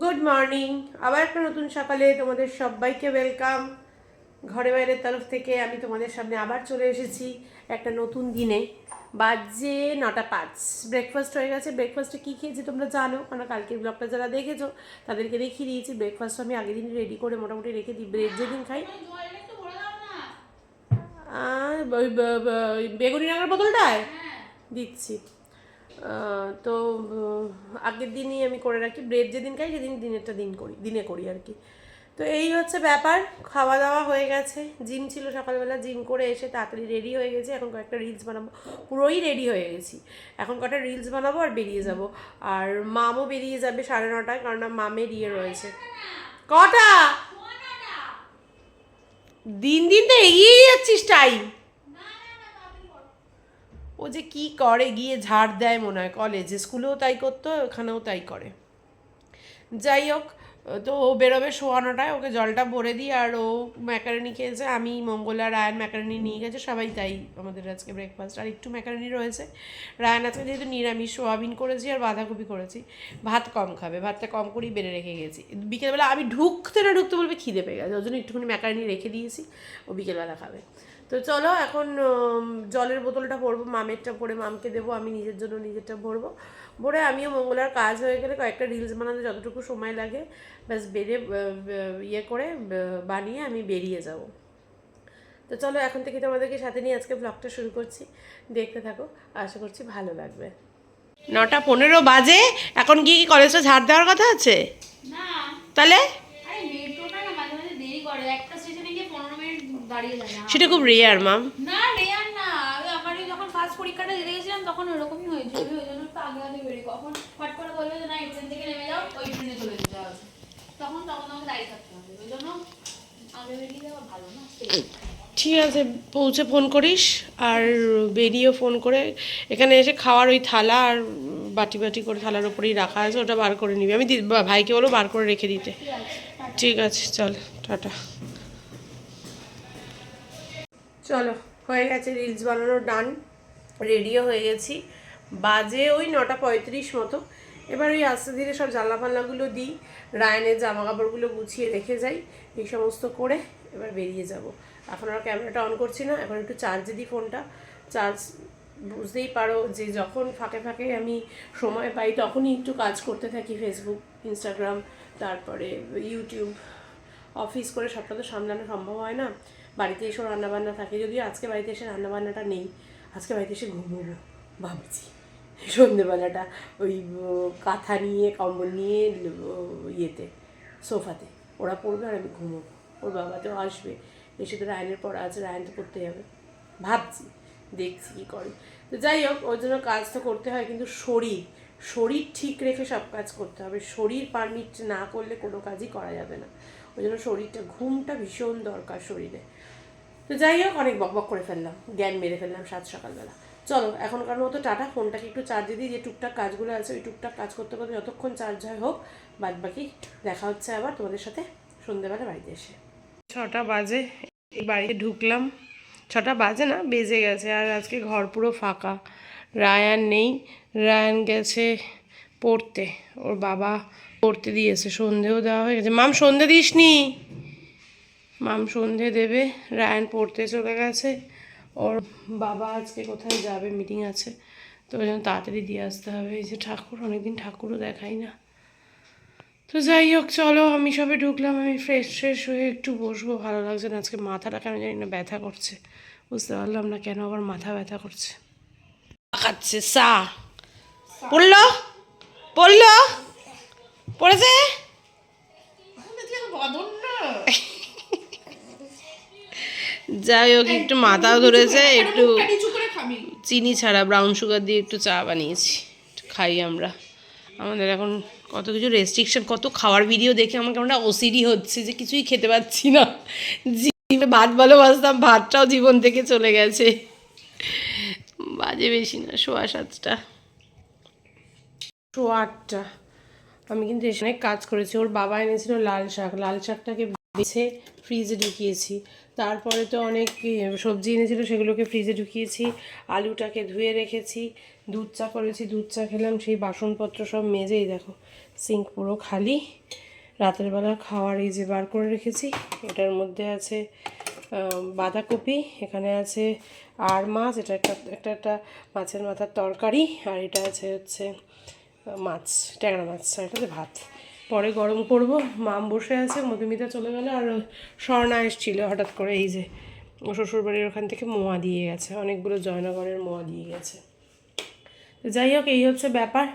Good morning আবার একটা নতুন সকালে তোমাদের সবাইকে ওয়েলকাম ঘরে বাইরের তরফ থেকে আমি তোমাদের সামনে আবার চলে এসেছি একটা নতুন দিনে। বাজে নটা পাঁচ। ব্রেকফাস্ট হয়ে গেছে। ব্রেকফাস্টে কী খেয়েছি তোমরা জানো? কারণ কালকের ব্লগটা যারা দেখেছ তাদেরকে দেখিয়ে দিয়েছি। ব্রেকফাস্ট আমি আগের দিন রেডি করে মোটামুটি রেখে দিই। ব্রেড যেদিন খাই। আর ওই বেগুনি রাঙার বোতলটায়? দিচ্ছি। আহ, তো আগের দিনই আমি করে রাখি। ব্রেড যেদিন খাই, সেদিন দিনেরটা দিন করি, দিনে করি আর কি। তো এই হচ্ছে ব্যাপার। খাওয়া দাওয়া হয়ে গেছে। জিম ছিল সকালবেলা, জিম করে এসে তাড়াতাড়ি রেডি হয়ে গেছে। এখন কয়েকটা রিলস বানাবো। পুরোই রেডি হয়ে গেছি। এখন কটা রিলস বানাবো আর বেরিয়ে যাব। আর মামও বেরিয়ে যাবে সাড়ে নটায়, কারণ মামের ইয়ে রয়েছে। কটা? দিন দিন তো এগিয়ে যাচ্ছিস টাইম ও যে কি করে, গিয়ে ঝাড় দেয় মনে হয় কলেজে স্কুলেও তাই করতো, ওখানেও তাই করে। যাই হোক, তো ও বেরোবে শোয়ানোটায় ওকে জলটা ভরে দিই আর ও ম্যাকারনি খেয়েছে, আমি, মঙ্গলা, রায়ন ম্যাকারনি নিয়ে গেছে, সবাই তাই আমাদের আজকে ব্রেকফাস্ট আর একটু ম্যাকারনি রয়েছে। রায়ন আজকে যেহেতু নিরামিষ, সোয়াবিন করেছি আর বাঁধাকপি করেছি, ভাত কম খাবে, ভাতটা কম করেই বেড়ে রেখে গেছি। বিকেলবেলা আমি ঢুকতে না ঢুকতে বলবে খিদে পেয়ে গেছে ওই জন্য একটুখানি ম্যাকারনি রেখে দিয়েছি, ও বিকেলবেলা খাবে। তো চলো এখন জলের বোতলটা ভরবো মামেরটা পরে মামকে দেবো আমি নিজের জন্য নিজেরটা ভরবো। ভরে আমিও মঙ্গলার কাজ হয়ে গেলে কয়েকটা রিলস বানাতে যতটুকু সময় লাগে ব্যাস বেড়ে ইয়ে করে বানিয়ে আমি বেরিয়ে যাব। তো চলো এখন থেকে তোমাদেরকে সাথে নিয়ে আজকে ব্লগটা শুরু করছি। দেখতে থাকো আশা করছি ভালো লাগবে। নটা পনেরো বাজে এখন গিয়ে কি কলেজটা ঝাড় দেওয়ার কথা আছে? না। তাহলে আরে মেট্রোটা না মাঝে মাঝে দেরি করে একটা স্টেশনে গিয়ে পনেরো মিনিট দাঁড়িয়ে যায় না সেটা খুব রেয়ার মাম না রেয়ার না। আমি আমারই যখন ফার্স্ট পরীক্ষাটা দিতে গেছিলাম তখন ওরকমই হয়েছিল। ওই জন্য একটু আগে আগে বেরিয়ে কখন ফট করে বলবে যে না এই ট্রেন থেকে নেমে যাও ওই ট্রেনে চলে যেতে হবে। তখন তখন আমাকে দাঁড়িয়ে থাকতে হবে। ওই জন্য আগে বেরিয়ে যাওয়া ভালো না ঠিক আছে পৌঁছে ফোন করিস আর বেরিয়েও ফোন করে। এখানে এসে খাওয়ার ওই থালা আর বাটি বাটি করে থালার উপরেই রাখা আছে ওটা বার করে নিবি। আমি ভাইকে বলো বার করে রেখে দিতে। ঠিক আছে চল টাটা। চলো, হয়ে গেছে রিলস বানানোর ডান রেডিও হয়ে গেছি। বাজে ওই নটা পঁয়ত্রিশ মতো। এবার ওই আস্তে ধীরে সব জানলা ফাল্লাগুলো দিই রায়নের জামা কাপড়গুলো গুছিয়ে রেখে যাই, এই সমস্ত করে এবার বেরিয়ে যাব। এখন আর ক্যামেরাটা অন করছি না, এখন একটু চার্জে দিই ফোনটা চার্জ বুঝতেই পারো যে যখন ফাঁকে ফাঁকে আমি সময় পাই, তখনই একটু কাজ করতে থাকি ফেসবুক ইনস্টাগ্রাম তারপরে ইউটিউব অফিস করে সবটা তো সামলানো সম্ভব হয় না। বাড়িতে এসেও রান্নাবান্না থাকে। যদিও আজকে বাড়িতে এসে রান্নাবান্নাটা নেই, আজকে বাড়িতে এসে ঘুমোবো, ভাবছি। সন্ধ্যেবেলাটা ওই কাঁথা নিয়ে, কম্বল নিয়ে ইয়েতে, সোফাতে। ওরা পড়বে আর আমি ঘুমোবো। ওর বাবা তো আসবে। এসে তো রায়নের পর আছে, রায়ন তো করতে যাবে। ভাবছি, দেখছি কী করে। তো যাই হোক, ওর জন্য কাজ তো করতে হয়, কিন্তু শরীর শরীর ঠিক রেখে সব কাজ করতে হবে। শরীর পারমিট না করলে কোনো কাজই করা যাবে না। ওই জন্য শরীরটা, ঘুমটা ভীষণ দরকার শরীরে। তো যাই হোক, অনেক বকবক করে ফেললাম, জ্ঞান মেরে ফেললাম সাত সকালবেলা। চলো, এখনকার মতো টাটা, ফোনটাকে একটু চার্জে দিই, যে টুকটাক কাজগুলো আছে ওই টুকটাক কাজ করতে করতে যতক্ষণ চার্জ হয় হোক বাদ বাকি দেখা হচ্ছে আবার তোমাদের সাথে সন্ধ্যেবেলা বাড়িতে এসে। ছটা বাজে, এই বাড়িতে ঢুকলাম। ছটা বাজে না, বেজে গেছে, আর আজকে ঘর পুরো ফাঁকা। রায়ান নেই, রায়ান গেছে পড়তে, ওর বাবা পড়তে দিয়েছে, সন্ধেও দেওয়া হয়ে গেছে। মাম, সন্ধে দিসনি? মাম সন্ধে দেবে। রায়ন পড়তে চলে গেছে ওর বাবা আজকে কোথায় যাবে মিটিং আছে। তো ওই জন্য তাড়াতাড়ি দিয়ে আসতে হবে। এই যে ঠাকুর, অনেকদিন ঠাকুরও দেখাই না। তো যাই হোক, চলো, আমি সবে ঢুকলাম। আমি ফ্রেশ ফ্রেশ হয়ে একটু বসবো। ভালো লাগছে না আজকে মাথাটা কেন জানি না ব্যথা করছে। বুঝতে পারলাম না কেন আবার মাথা ব্যথা করছে। খাচ্ছে সা পড়ল? পড়ল? পড়েছে? যাই হোক, একটু মাথা ধরেছে একটু চিনি ছাড়া ব্রাউন সুগার দিয়ে একটু চা বানিয়েছি খাই আমরা। আমাদের এখন কত কিছু রেস্ট্রিকশন কত খাওয়ার ভিডিও দেখে আমার কেমন ওসিডি হচ্ছে যে কিছুই খেতে পাচ্ছি না। ভাত ভালোবাসতাম, ভাতটাও জীবন থেকে চলে গেছে। বাজে বেশি না, সোয়া সাতটা। সোয়া আটটা। আমি কিন্তু এসে অনেক কাজ করেছি। ওর বাবা এনেছিল লাল শাক। লাল শাকটাকে বেছে ফ্রিজে ঢুকিয়েছি। তারপরে তো অনেক সবজি এনেছিল, সেগুলোকে ফ্রিজে ঢুকিয়েছি। আলুটাকে ধুয়ে রেখেছি। দুধ চা করেছি, দুধ চা খেলাম। সেই বাসনপত্র সব মেজেই দেখো সিঙ্ক পুরো খালি। রাতের বেলা খাওয়ার এই যে বার করে রেখেছি। এটার মধ্যে আছে বাঁধাকপি, এখানে আছে আর মাছ। এটা একটা একটা একটা মাছের মাথার তরকারি। আর এটা আছে হচ্ছে মাছ, ট্যাংরা মাছ আর এটাতে ভাত। পরে গরম করব মাম বসে আছে, মধুমিতা চলে গেল, আর স্বর্ণা এসেছিল হঠাৎ করে, এই যে ও শ্বশুরবাড়ির ওখান থেকে মোয়া দিয়ে গেছে, অনেকগুলো জয়নগরের মোয়া দিয়ে গেছে। যাই হোক, এই হচ্ছে ব্যাপার।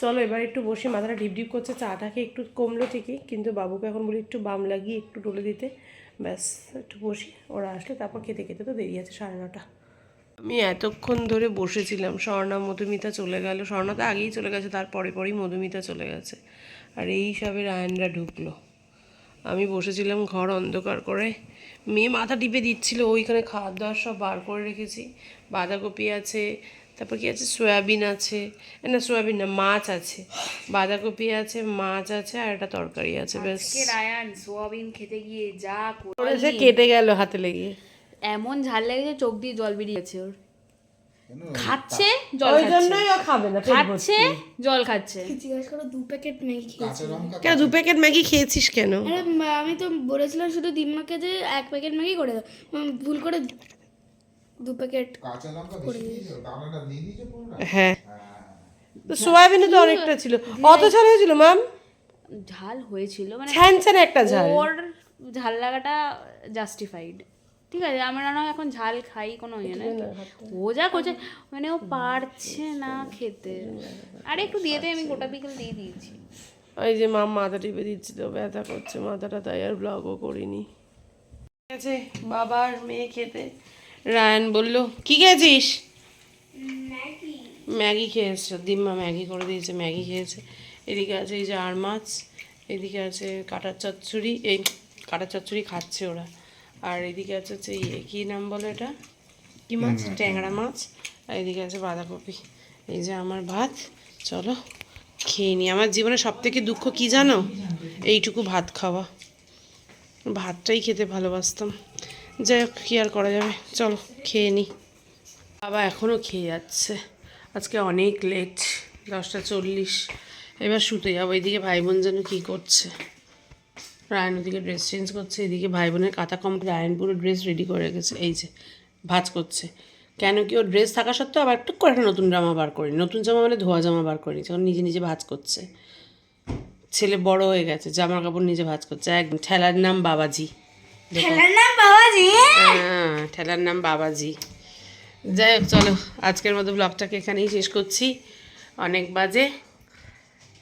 চলো এবার একটু বসি, মাথাটা ডিপ করছে চাটাকে একটু কমলো ঠিকই, কিন্তু বাবুকে এখন বলি একটু বাম লাগিয়ে একটু তুলে দিতে। ব্যাস, একটু বসি, ওরা আসলে তারপর খেতে খেতে তো দেরি আছে, সাড়ে নটা। আমি এতক্ষণ ধরে বসেছিলাম। স্বর্ণা মধুমিতা চলে গেল। স্বর্ণা তো আগেই চলে গেছে তার পরে পরেই মধুমিতা চলে গেছে। আর এই সবে রায়নরা ঢুকলো। আমি বসেছিলাম ঘর অন্ধকার করে। মেয়ে মাথা টিপে দিচ্ছিল ওইখানে খাওয়ার দাওয়ার সব বার করে রেখেছি। বাঁধাকপি আছে তারপর কি আছে? সয়াবিন আছে। না সয়াবিন না মাছ আছে। বাঁধাকপি আছে মাছ আছে আর একটা তরকারি আছে ব্যাস। রায়ান সোয়াবিন খেতে গিয়ে যা করে- করেছে কেটে গেল হাতে লেগে। এমন ঝাল লেগেছে চোখ দিয়ে জল বেরিয়েছে ওর। খাচ্ছে জল ওই জন্যই ও খাবে না খাচ্ছে জল খাচ্ছে। জিজ্ঞেস করো দু প্যাকেট ম্যাগি খেয়েছি। কেন দু প্যাকেট ম্যাগি খেয়েছিস কেন? আরে আমি তো বলেছিলাম শুধু দিম্মাকে যে এক প্যাকেট ম্যাগি করে দাও। ভুল করে দু প্যাকেট কাঁচা লঙ্কা হ্যাঁ। তো সোয়াবিনে তো অনেকটা ছিল। অত ঝাল হয়েছিল ম্যাম? ঝাল হয়েছিল মানে ছ্যান একটা ঝাল। ওর ঝাল লাগাটা জাস্টিফাইড ঠিক আছে আমরা না এখন ঝাল খাই কোনো ইয়ে নেই। ও যা করছে মানে ও পারছে না খেতে। আরে একটু দিয়ে দে আমি গোটা বিকেল দিয়ে দিয়েছি। ওই যে মা মাথা টিপে দিচ্ছিল ব্যথা করছে মাথাটা তাই আর ব্লগও করিনি। ঠিক আছে বাবা আর মেয়ে খেতে। রায়ন বলল কি খেয়েছিস? ম্যাগি। খেয়েছে দিম্মা ম্যাগি করে দিয়েছে ম্যাগি খেয়েছে। এদিকে আছে এই যে আর মাছ এদিকে আছে কাটার চচ্চড়ি এই কাটার চচ্চড়ি খাচ্ছে ওরা। আর এদিকে আছে হচ্ছে ইয়ে কী নাম বলো এটা? কি মাছ? ট্যাংরা মাছ। আর এদিকে আছে বাঁধাকপি। এই যে আমার ভাত। চলো খেয়ে নি। আমার জীবনে সব থেকে দুঃখ কি জানো? এইটুকু ভাত খাওয়া। ভাতটাই খেতে ভালোবাসতাম। যাই হোক কী আর করা যাবে? চলো খেয়ে নি। বাবা এখনও খেয়ে যাচ্ছে। আজকে অনেক লেট দশটা চল্লিশ। এবার শুতে যাব। এদিকে ভাই বোন যেন কী করছে। রায়ন ওদিকে ড্রেস চেঞ্জ করছে এদিকে ভাই বোনের কাতা কম রায়ন পুরো ড্রেস রেডি করে রেখেছে এই যে ভাজ করছে। কেন কি ওর ড্রেস থাকা সত্ত্বেও আবার একটু করে একটা নতুন জামা বার করি নতুন জামা মানে ধোয়া জামা বার করি যখন নিজে নিজে ভাজ করছে। ছেলে বড় হয়ে গেছে জামা কাপড় নিজে ভাজ করছে একদম ঠেলার নাম বাবাজি। খেলার নাম বাবাজি? হ্যাঁ ঠেলার নাম বাবাজি। যাই হোক চলো আজকের মতো ব্লগটাকে এখানেই শেষ করছি। অনেক বাজে।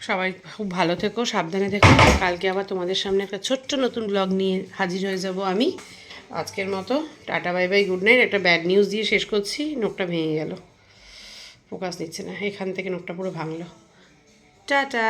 সবাই খুব ভালো থেকো, সাবধানে থেকো। কালকে আবার তোমাদের সামনে একটা ছোট্ট নতুন ব্লগ নিয়ে হাজির হয়ে যাব আমি। আজকের মতো tata, bye bye good night একটা ব্যাড নিউজ দিয়ে শেষ করছি নোকটা ভেঙে গেল। ফোকাস নিচ্ছে না, এখান থেকে নোকটা পুরো ভাঙলো। টাটা!